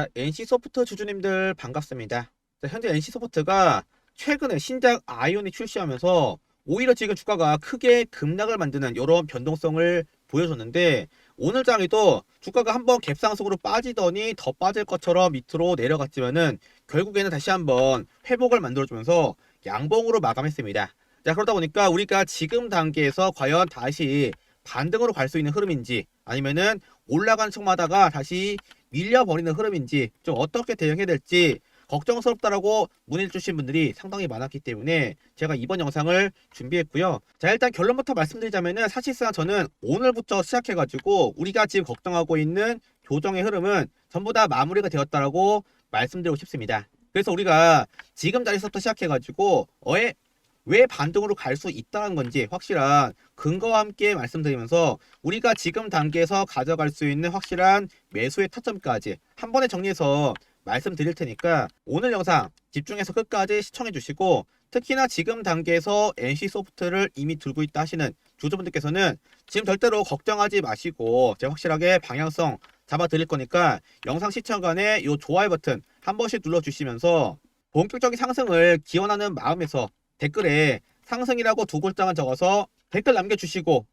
자, NC소프트 주주님들 반갑습니다. 자, 현재 NC소프트가 최근에 신작 아이온이 출시하면서 오히려 지금 주가가 크게 급락을 만드는 이런 변동성을 보여줬는데 오늘 장에도 주가가 한번 갭상승으로 빠지더니 더 빠질 것처럼 밑으로 내려갔지만은 결국에는 다시 한번 회복을 만들어주면서 양봉으로 마감했습니다. 자 그러다 보니까 우리가 지금 단계에서 과연 다시 반등으로 갈 수 있는 흐름인지 아니면은 올라가는 척마다가 다시 밀려버리는 흐름인지 좀 어떻게 대응해야 될지 걱정스럽다라고 문의를 주신 분들이 상당히 많았기 때문에 제가 이번 영상을 준비했고요. 자 일단 결론부터 말씀드리자면은 사실상 저는 오늘부터 시작해가지고 우리가 지금 걱정하고 있는 조정의 흐름은 전부 다 마무리가 되었다라고 말씀드리고 싶습니다. 그래서 우리가 지금 자리에서부터 시작해가지고 어에 왜 반등으로 갈 수 있다는 건지 확실한 근거와 함께 말씀드리면서 우리가 지금 단계에서 가져갈 수 있는 확실한 매수의 타점까지 한 번에 정리해서 말씀드릴 테니까 오늘 영상 집중해서 끝까지 시청해 주시고 특히나 지금 단계에서 NC소프트를 이미 들고 있다 하시는 주주분들께서는 지금 절대로 걱정하지 마시고 제가 확실하게 방향성 잡아 드릴 거니까 영상 시청간에 이 좋아요 버튼 한 번씩 눌러 주시면서 본격적인 상승을 기원하는 마음에서 댓글에 상승이라고 두 글자만 적어서 댓글 남겨주시고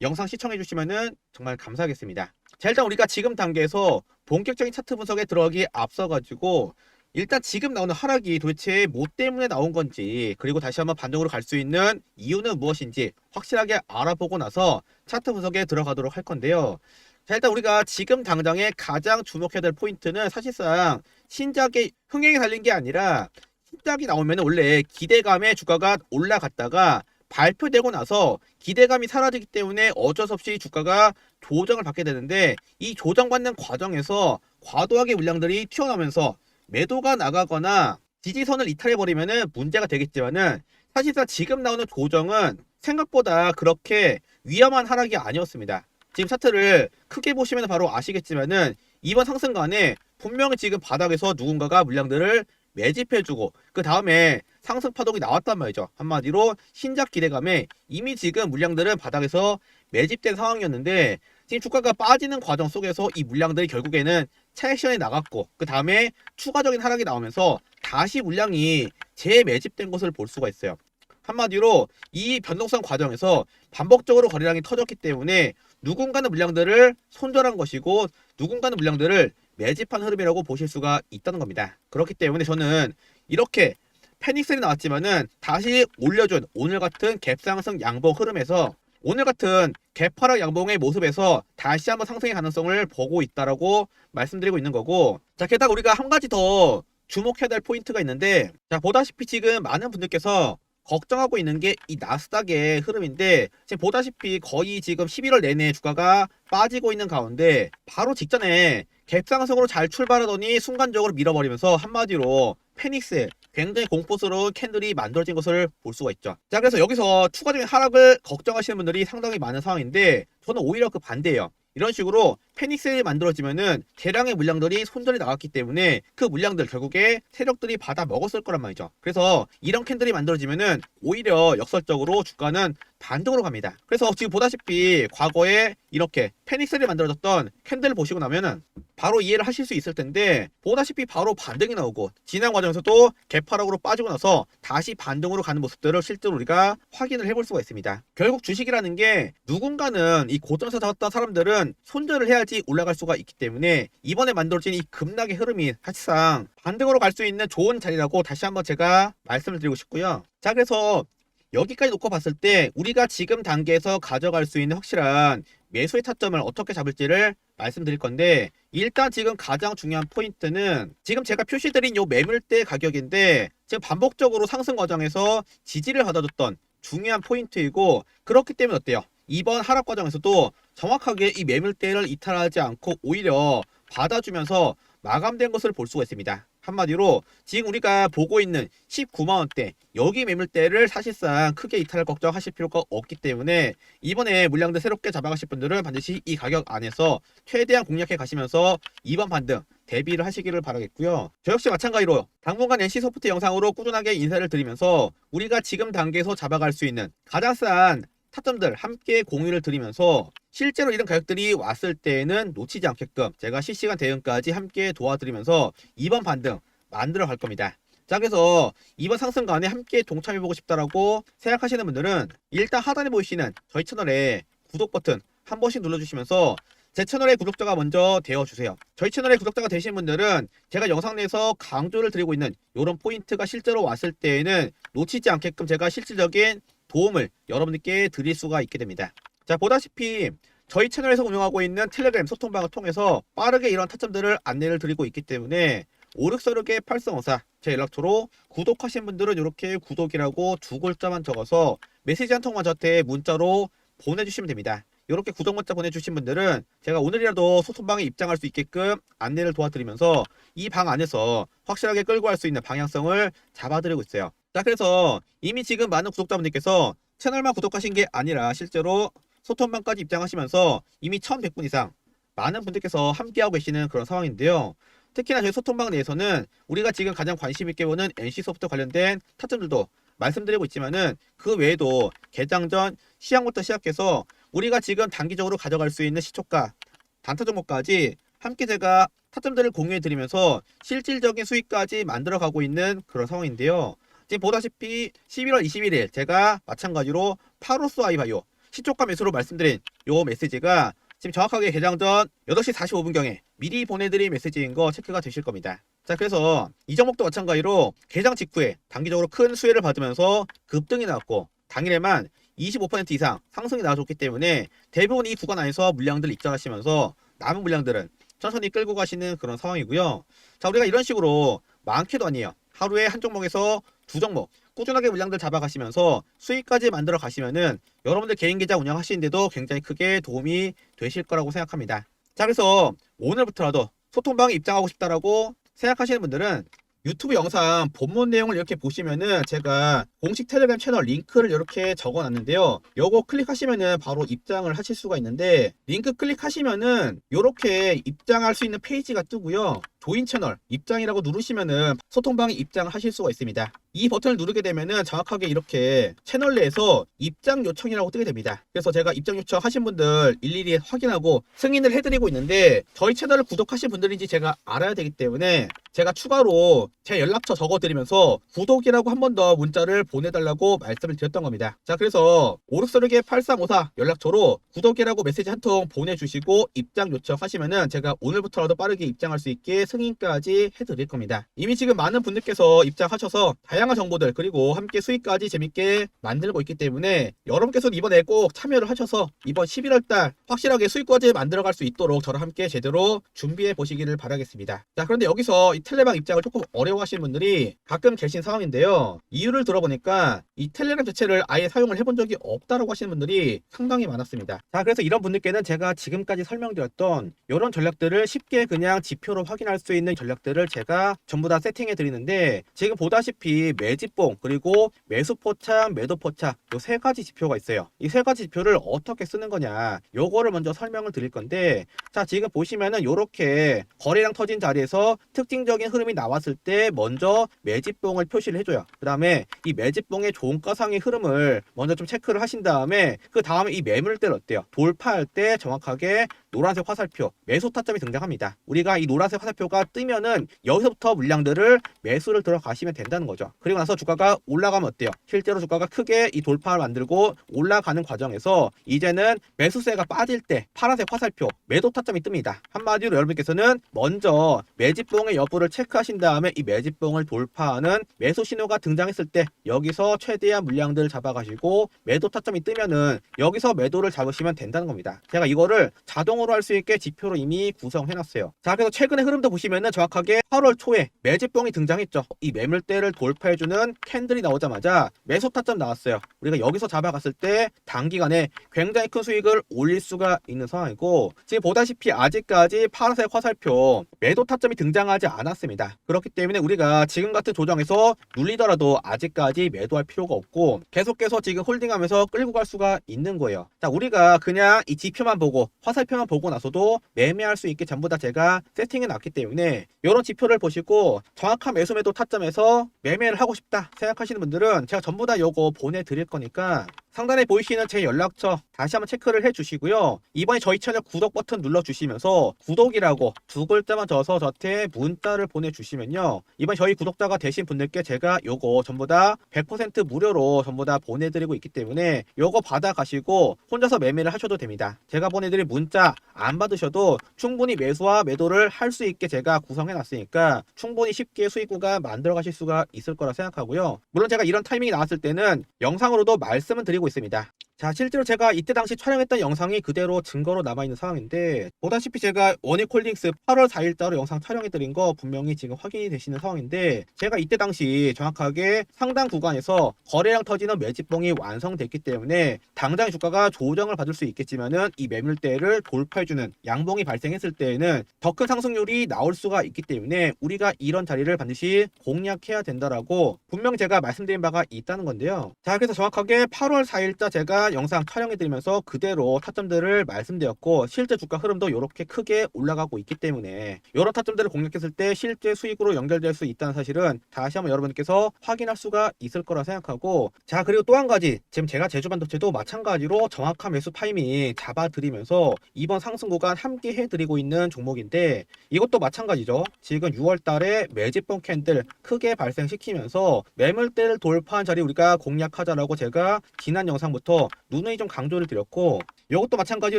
영상 시청해 주시면은 정말 감사하겠습니다. 자 일단 우리가 지금 단계에서 본격적인 차트 분석에 들어가기 앞서 가지고 일단 지금 나오는 하락이 도대체 뭐 때문에 나온 건지 그리고 다시 한번 반등으로 갈 수 있는 이유는 무엇인지 확실하게 알아보고 나서 차트 분석에 들어가도록 할 건데요. 자 일단 우리가 지금 당장에 가장 주목해야 될 포인트는 사실상 신작의 흥행이 달린 게 아니라 신작이 나오면 원래 기대감에 주가가 올라갔다가 발표되고 나서 기대감이 사라지기 때문에 어쩔 수 없이 주가가 조정을 받게 되는데 이 조정받는 과정에서 과도하게 물량들이 튀어나오면서 매도가 나가거나 지지선을 이탈해버리면 문제가 되겠지만은 사실상 지금 나오는 조정은 생각보다 그렇게 위험한 하락이 아니었습니다. 지금 차트를 크게 보시면 바로 아시겠지만은 이번 상승간에 분명히 지금 바닥에서 누군가가 물량들을 매집해주고 그 다음에 상승 파동이 나왔단 말이죠. 한마디로 신작 기대감에 이미 지금 물량들은 바닥에서 매집된 상황이었는데 지금 주가가 빠지는 과정 속에서 이 물량들이 결국에는 차액션에 나갔고 그 다음에 추가적인 하락이 나오면서 다시 물량이 재매집된 것을 볼 수가 있어요. 한마디로 이 변동성 과정에서 반복적으로 거래량이 터졌기 때문에 누군가는 물량들을 손절한 것이고 누군가는 물량들을 매집한 흐름이라고 보실 수가 있다는 겁니다. 그렇기 때문에 저는 이렇게 패닉셀이 나왔지만은 다시 올려준 오늘 같은 갭상승 양봉 흐름에서 오늘 같은 개파락 양봉의 모습에서 다시 한번 상승의 가능성을 보고 있다라고 말씀드리고 있는 거고 자 게다가 우리가 한 가지 더 주목해야 될 포인트가 있는데 자 보다시피 지금 많은 분들께서 걱정하고 있는 게 이 나스닥의 흐름인데 지금 보다시피 거의 지금 11월 내내 주가가 빠지고 있는 가운데 바로 직전에 갭상승으로 잘 출발하더니 순간적으로 밀어버리면서 한마디로 페닉스 굉장히 공포스러운 캔들이 만들어진 것을 볼 수가 있죠. 자 그래서 여기서 추가적인 하락을 걱정하시는 분들이 상당히 많은 상황인데 저는 오히려 그 반대예요. 이런 식으로 페닉셀이 만들어지면은 대량의 물량들이 손절이 나갔기 때문에 그 물량들 결국에 세력들이 받아 먹었을 거란 말이죠. 그래서 이런 캔들이 만들어지면은 오히려 역설적으로 주가는 반등으로 갑니다. 그래서 지금 보다시피 과거에 이렇게 페닉셀이 만들어졌던 캔들을 보시고 나면은 바로 이해를 하실 수 있을 텐데 보다시피 바로 반등이 나오고 지난 과정에서도 개파락으로 빠지고 나서 다시 반등으로 가는 모습들을 실제로 우리가 확인을 해볼 수가 있습니다. 결국 주식이라는 게 누군가는 이 고점에서 잡았던 사람들은 손절을 해야지 올라갈 수가 있기 때문에 이번에 만들어진 이 급락의 흐름이 사실상 반등으로 갈 수 있는 좋은 자리라고 다시 한번 제가 말씀을 드리고 싶고요. 자 그래서 여기까지 놓고 봤을 때 우리가 지금 단계에서 가져갈 수 있는 확실한 매수의 타점을 어떻게 잡을지를 말씀드릴 건데 일단 지금 가장 중요한 포인트는 지금 제가 표시드린 요 매물대 가격인데 지금 반복적으로 상승 과정에서 지지를 받아줬던 중요한 포인트이고 그렇기 때문에 어때요? 이번 하락 과정에서도 정확하게 이 매물대를 이탈하지 않고 오히려 받아주면서 마감된 것을 볼 수가 있습니다. 한마디로 지금 우리가 보고 있는 19만원대 여기 매물대를 사실상 크게 이탈할 걱정하실 필요가 없기 때문에 이번에 물량들 새롭게 잡아가실 분들은 반드시 이 가격 안에서 최대한 공략해 가시면서 이번 반등 대비를 하시기를 바라겠고요. 저 역시 마찬가지로 당분간 NC소프트 영상으로 꾸준하게 인사를 드리면서 우리가 지금 단계에서 잡아갈 수 있는 가장 싼 타점들 함께 공유를 드리면서 실제로 이런 가격들이 왔을 때에는 놓치지 않게끔 제가 실시간 대응까지 함께 도와드리면서 이번 반등 만들어 갈 겁니다. 자 그래서 이번 상승간에 함께 동참해보고 싶다라고 생각하시는 분들은 일단 하단에 보이시는 저희 채널에 구독 버튼 한 번씩 눌러주시면서 제 채널의 구독자가 먼저 되어주세요. 저희 채널의 구독자가 되신 분들은 제가 영상 내에서 강조를 드리고 있는 이런 포인트가 실제로 왔을 때에는 놓치지 않게끔 제가 실질적인 도움을 여러분들께 드릴 수가 있게 됩니다. 자 보다시피 저희 채널에서 운영하고 있는 텔레그램 소통방을 통해서 빠르게 이런 타점들을 안내를 드리고 있기 때문에 5636의 8354제 연락처로 구독하신 분들은 이렇게 구독이라고 두 글자만 적어서 메시지 한 통만 저한테 문자로 보내주시면 됩니다. 이렇게 구독 문자 보내주신 분들은 제가 오늘이라도 소통방에 입장할 수 있게끔 안내를 도와드리면서 이 방 안에서 확실하게 끌고 갈 수 있는 방향성을 잡아드리고 있어요. 자 그래서 이미 지금 많은 구독자분들께서 채널만 구독하신 게 아니라 실제로 소통방까지 입장하시면서 이미 1100분 이상 많은 분들께서 함께하고 계시는 그런 상황인데요. 특히나 저희 소통방 내에서는 우리가 지금 가장 관심 있게 보는 NC소프트 관련된 타점들도 말씀드리고 있지만은 그 외에도 개장 전 시향부터 시작해서 우리가 지금 단기적으로 가져갈 수 있는 시초가 단타 종목까지 함께 제가 타점들을 공유해 드리면서 실질적인 수익까지 만들어 가고 있는 그런 상황인데요. 지금 보다시피 11월 21일 제가 마찬가지로 파로스 아이바이오 시초가 매수로 말씀드린 요 메시지가 지금 정확하게 개장 전 8시 45분경에 미리 보내드린 메시지인 거 체크가 되실 겁니다. 자, 그래서 이 종목도 마찬가지로 개장 직후에 단기적으로 큰 수혜를 받으면서 급등이 나왔고 당일에만 25% 이상 상승이 나와줬기 때문에 대부분 이 구간 안에서 물량들 입장하시면서 남은 물량들은 천천히 끌고 가시는 그런 상황이고요. 자, 우리가 이런 식으로 많게도 아니에요. 하루에 한 종목에서 두 종목 꾸준하게 물량들 잡아가시면서 수익까지 만들어 가시면은 여러분들 개인 계좌 운영하시는데도 굉장히 크게 도움이 되실 거라고 생각합니다. 자, 그래서 오늘부터라도 소통방에 입장하고 싶다라고 생각하시는 분들은 유튜브 영상 본문 내용을 이렇게 보시면은 제가 공식 텔레그램 채널 링크를 이렇게 적어 놨는데요. 요거 클릭하시면은 바로 입장을 하실 수가 있는데 링크 클릭하시면은 이렇게 입장할 수 있는 페이지가 뜨고요. 조인 채널 입장이라고 누르시면은 소통방에 입장을 하실 수가 있습니다. 이 버튼을 누르게 되면은 정확하게 이렇게 채널 내에서 입장 요청이라고 뜨게 됩니다. 그래서 제가 입장 요청 하신 분들 일일이 확인하고 승인을 해드리고 있는데 저희 채널을 구독하신 분들인지 제가 알아야 되기 때문에 제가 추가로 제 연락처 적어드리면서 구독이라고 한 번 더 문자를 보내달라고 말씀을 드렸던 겁니다. 자 그래서 오르스르게 8354 연락처로 구독이라고 메시지 한 통 보내주시고 입장 요청하시면은 제가 오늘부터라도 빠르게 입장할 수 있게 승인까지 해드릴 겁니다. 이미 지금 많은 분들께서 입장하셔서 다양한 정보들 그리고 함께 수익까지 재밌게 만들고 있기 때문에 여러분께서 이번에 꼭 참여를 하셔서 이번 11월달 확실하게 수익까지 만들어갈 수 있도록 저랑 함께 제대로 준비해 보시기를 바라겠습니다. 자 그런데 여기서 이 텔레방 입장을 조금 어려워하시는 분들이 가끔 계신 상황인데요. 이유를 들어보니까 이 텔레gram 자체를 아예 사용을 해본 적이 없다라고 하시는 분들이 상당히 많았습니다. 자 그래서 이런 분들께는 제가 지금까지 설명드렸던 이런 전략들을 쉽게 그냥 지표로 확인할 수 있는 전략들을 제가 전부 다 세팅해 드리는데 지금 보다시피 매집봉 그리고 매수 포착 매도 포착 요세 가지 지표가 있어요. 이 세 가지 지표를 어떻게 쓰는 거냐 요거를 먼저 설명을 드릴 건데 자 지금 보시면은 요렇게 거래량 터진 자리에서 특징적인 흐름이 나왔을 때 먼저 매집봉을 표시를 해줘요. 그 다음에 이 매집봉의 종가상의 흐름을 먼저 좀 체크를 하신 다음에 그 다음에 이 매물대를 어때요? 돌파할 때 정확하게 노란색 화살표 매수 타점이 등장합니다. 우리가 이 노란색 화살표가 뜨면은 여기서부터 물량들을 매수를 들어가시면 된다는 거죠. 그리고 나서 주가가 올라가면 어때요? 실제로 주가가 크게 이 돌파를 만들고 올라가는 과정에서 이제는 매수세가 빠질 때 파란색 화살표 매도 타점이 뜹니다. 한마디로 여러분께서는 먼저 매집봉의 여부를 체크하신 다음에 이 매집봉을 돌파하는 매수 신호가 등장했을 때 여기서 최대한 물량들을 잡아가시고 매도 타점이 뜨면은 여기서 매도를 잡으시면 된다는 겁니다. 제가 이거를 자동으로 할 수 있게 지표로 이미 구성해 놨어요. 자, 그래서 최근의 흐름도 보시면은 정확하게 8월 초에 매집봉이 등장했죠. 이 매물대를 돌파해주는 캔들이 나오자마자 매수 타점 나왔어요. 우리가 여기서 잡아갔을 때 단기간에 굉장히 큰 수익을 올릴 수가 있는 상황이고 지금 보다시피 아직까지 파란색 화살표 매도 타점이 등장하지 않았습니다. 그렇기 때문에 우리가 지금 같은 조정에서 눌리더라도 아직까지 매도할 필요가 없고 계속해서 지금 홀딩하면서 끌고 갈 수가 있는 거예요. 자, 우리가 그냥 이 지표만 보고 화살표만 보고 나서도 매매할 수 있게 전부 다 제가 세팅해 놨기 때문에 이런 지표를 보시고 정확한 매수 매도 타점에서 매매를 하고 싶다 생각하시는 분들은 제가 전부 다 요거 보내드릴 거니까 상단에 보이시는 제 연락처 다시 한번 체크를 해주시고요. 이번에 저희 채널 구독 버튼 눌러주시면서 구독이라고 두 글자만 적어서 저한테 문자를 보내주시면요. 이번 저희 구독자가 되신 분들께 제가 요거 전부 다 100% 무료로 전부 다 보내드리고 있기 때문에 요거 받아가시고 혼자서 매매를 하셔도 됩니다. 제가 보내드린 문자 안 받으셔도 충분히 매수와 매도를 할 수 있게 제가 구성해놨으니까 충분히 쉽게 수익 구간 만들어 가실 수가 있을 거라 생각하고요. 물론 제가 이런 타이밍이 나왔을 때는 영상으로도 말씀을 드리고 있습니다. 자, 실제로 제가 이때 당시 촬영했던 영상이 그대로 증거로 남아있는 상황인데, 보다시피 제가 원익홀딩스 8월 4일자로 영상 촬영해드린 거 분명히 지금 확인이 되시는 상황인데, 제가 이때 당시 정확하게 상당 구간에서 거래량 터지는 매집봉이 완성됐기 때문에, 당장 주가가 조정을 받을 수 있겠지만은, 이 매물대를 돌파해주는 양봉이 발생했을 때에는 더 큰 상승률이 나올 수가 있기 때문에, 우리가 이런 자리를 반드시 공략해야 된다라고 분명 제가 말씀드린 바가 있다는 건데요. 자, 그래서 정확하게 8월 4일자 제가 영상 촬영해드리면서 그대로 타점들을 말씀드렸고 실제 주가 흐름도 이렇게 크게 올라가고 있기 때문에 이런 타점들을 공략했을 때 실제 수익으로 연결될 수 있다는 사실은 다시 한번 여러분께서 확인할 수가 있을 거라 생각하고 자 그리고 또 한 가지. 지금 제가 제주 반도체도 마찬가지로 정확한 매수 타이밍 잡아드리면서 이번 상승 구간 함께 해드리고 있는 종목인데 이것도 마찬가지죠. 지금 6월 달에 매집봉 캔들 크게 발생시키면서 매물대를 돌파한 자리 우리가 공략하자라고 제가 지난 영상부터 누누이 좀 강조를 드렸고 이것도 마찬가지로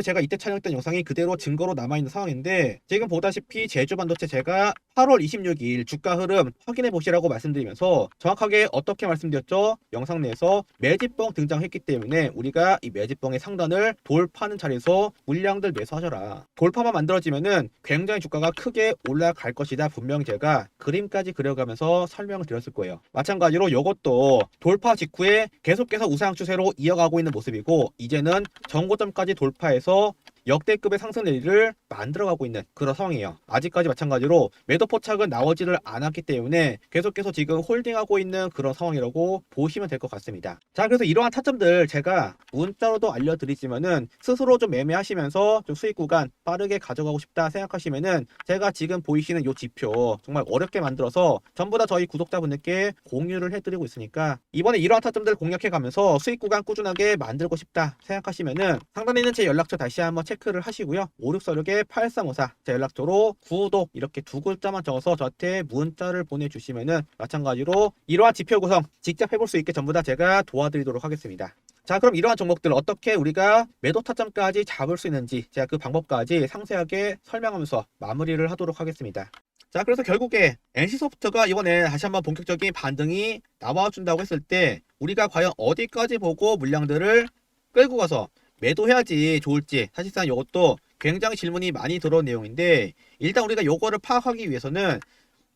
제가 이때 촬영했던 영상이 그대로 증거로 남아있는 상황인데 지금 보다시피 제주반도체 제가 8월 26일 주가 흐름 확인해 보시라고 말씀드리면서 정확하게 어떻게 말씀드렸죠? 영상 내에서 매집봉 등장했기 때문에 우리가 이 매집봉의 상단을 돌파하는 자리에서 물량들 매수하셔라. 돌파만 만들어지면은 굉장히 주가가 크게 올라갈 것이다. 분명히 제가 그림까지 그려가면서 설명을 드렸을 거예요. 마찬가지로 이것도 돌파 직후에 계속해서 우상 추세로 이어가고 있는 모습 이고 이제는 정고점까지 돌파해서 역대급의 상승 내리를 만들어가고 있는 그런 상황이에요. 아직까지 마찬가지로 매도 포착은 나오지를 않았기 때문에 계속해서 지금 홀딩하고 있는 그런 상황이라고 보시면 될 것 같습니다. 자, 그래서 이러한 타점들 제가 문자로도 알려드리지만은 스스로 좀 매매하시면서 좀 수익 구간 빠르게 가져가고 싶다 생각하시면은 제가 지금 보이시는 요 지표 정말 어렵게 만들어서 전부 다 저희 구독자분들께 공유를 해드리고 있으니까 이번에 이러한 타점들 공략해가면서 수익 구간 꾸준하게 만들고 싶다 생각하시면은 상단에 있는 제 연락처 다시 한번 체크 를 하시고요. 5646에 8354 제 연락처로 구독 이렇게 두 글자만 적어서 저한테 문자를 보내주시면은 마찬가지로 이러한 지표 구성 직접 해볼 수 있게 전부 다 제가 도와드리도록 하겠습니다. 자 그럼 이러한 종목들 어떻게 우리가 매도 타점까지 잡을 수 있는지 제가 그 방법까지 상세하게 설명하면서 마무리를 하도록 하겠습니다. 자 그래서 결국에 NC소프트가 이번에 다시 한번 본격적인 반등이 나와준다고 했을 때 우리가 과연 어디까지 보고 물량들을 끌고 가서 매도해야지 좋을지 사실상 이것도 굉장히 질문이 많이 들어온 내용인데 일단 우리가 요거를 파악하기 위해서는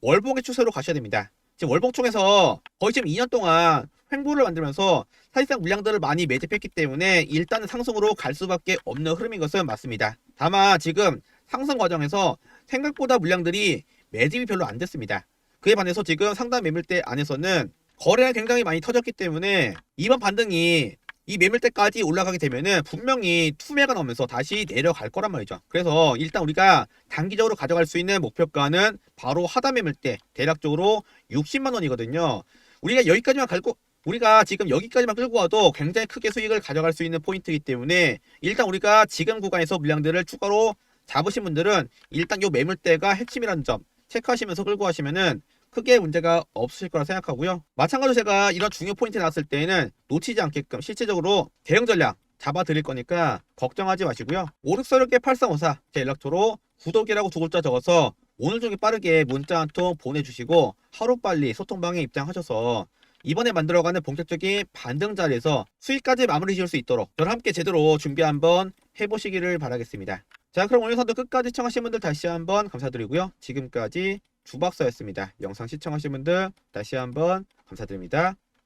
월봉의 추세로 가셔야 됩니다. 지금 월봉 쪽에서 거의 지금 2년 동안 횡보를 만들면서 사실상 물량들을 많이 매집했기 때문에 일단은 상승으로 갈 수밖에 없는 흐름인 것은 맞습니다. 다만 지금 상승 과정에서 생각보다 물량들이 매집이 별로 안 됐습니다. 그에 반해서 지금 상단 매물대 안에서는 거래가 굉장히 많이 터졌기 때문에 이번 반등이 이 매물대까지 올라가게 되면은 분명히 투매가 나오면서 다시 내려갈 거란 말이죠. 그래서 일단 우리가 단기적으로 가져갈 수 있는 목표가는 바로 하단 매물대 대략적으로 60만 원이거든요. 우리가 여기까지만 갈 거, 우리가 지금 여기까지만 끌고 와도 굉장히 크게 수익을 가져갈 수 있는 포인트이기 때문에 일단 우리가 지금 구간에서 물량들을 추가로 잡으신 분들은 일단 요 매물대가 핵심이라는 점 체크하시면서 끌고 가시면은 크게 문제가 없으실 거라 생각하고요. 마찬가지로 제가 이런 중요 포인트 나왔을 때에는 놓치지 않게끔 실제적으로 대응 전략 잡아 드릴 거니까 걱정하지 마시고요. 5646개 8354 제 연락처로 구독이라고 두 글자 적어서 오늘 중에 빠르게 문자 한 통 보내주시고 하루빨리 소통방에 입장하셔서 이번에 만들어가는 본격적인 반등 자리에서 수익까지 마무리 지을 수 있도록 저랑 함께 제대로 준비 한번 해보시기를 바라겠습니다. 자 그럼 오늘 선도 끝까지 시청하신 분들 다시 한번 감사드리고요. 지금까지 주박사였습니다. 영상 시청하신 분들 다시 한번 감사드립니다.